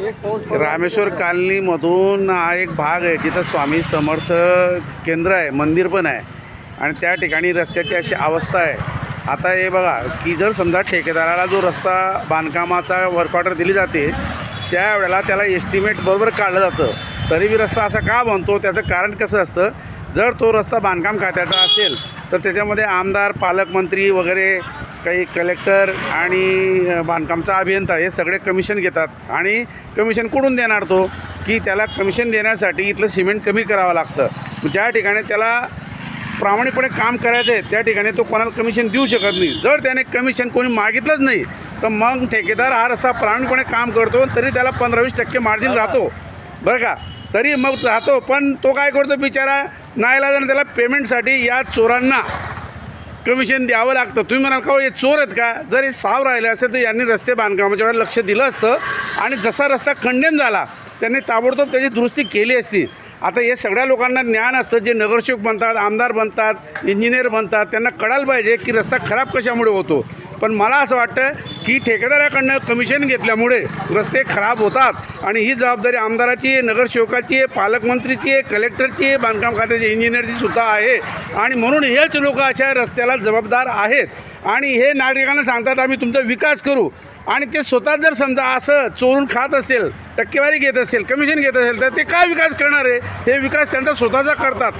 रामेश्वर कॉलनीमधून हा एक भाग आहे जिथं स्वामी समर्थ केंद्र आहे मंदिर पण आहे. आणि त्या ठिकाणी रस्त्याची अशी अवस्था आहे. आता हे बघा की जर समजा ठेकेदाराला जो रस्ता बांधकामाचा वर्क ऑर्डर दिली जाते त्यावेळेला त्याला एस्टिमेट बरोबर काढलं जातं. तरी बी रस्ता असा का बनतो? त्याचं कारण कसं असतं? जर तो रस्ता बांधकाम खात्याचा असेल तर त्याच्यामध्ये आमदार पालकमंत्री वगैरे काही कलेक्टर आणि बांधकामचा अभियंता हे सगळे कमिशन घेतात. आणि कमिशन कुठून देणार तो? की त्याला कमिशन देण्यासाठी इथलं सिमेंट कमी करावं लागतं. ज्या ठिकाणी त्याला प्रामाणिकपणे काम करायचं आहे त्या ठिकाणी तो कोणाला कमिशन देऊ शकत नाही. जर त्याने कमिशन कोणी मागितलंच नाही तर मग ठेकेदार हा रस्ता प्रामाणिकपणे काम करतो तरी त्याला पंधरा वीस टक्के मार्जिन राहतो. बरं का? तरी मग राहतो. पण तो काय करतो बिचारा? नाईलाजाने त्याला पेमेंटसाठी या चोरांना कमिशन द्यावं लागतं. तुम्ही म्हणाल का हो, हे चोर आहेत का? जर हे साव राहिले असते तर यांनी रस्ते बांधकामाच्या वेळेला लक्ष दिलं असतं. आणि जसा रस्ता खंडन झाला त्यांनी ताबडतोब त्याची दुरुस्ती केली असती. आता हे सगळ्या लोकांना ज्ञान असतं. जे नगरसेवक बनतात आमदार बनतात इंजिनियर बनतात त्यांना कळायला पाहिजे की रस्ता खराब कशामुळे होतो. पण मला असं वाटतं की ठेकेदाराकडनं कमिशन घेतल्यामुळे रस्ते खराब होतात. आणि ही जबाबदारी आमदाराची आहे नगरसेवकाची आहे पालकमंत्रीची आहे कलेक्टरची आहे बांधकाम खात्याची इंजिनियरची सुद्धा आहे. आणि म्हणून हेच लोक अशा रस्त्याला जबाबदार आहेत. आणि हे नागरिकांना सांगतात आम्ही तुमचा विकास करू. आणि ते स्वतः जर समजा असं चोरून खात असेल टक्केवारी घेत असेल कमिशन घेत असेल तर ते काय विकास करणार आहे? हे विकास त्यांचा स्वतःचा करतात.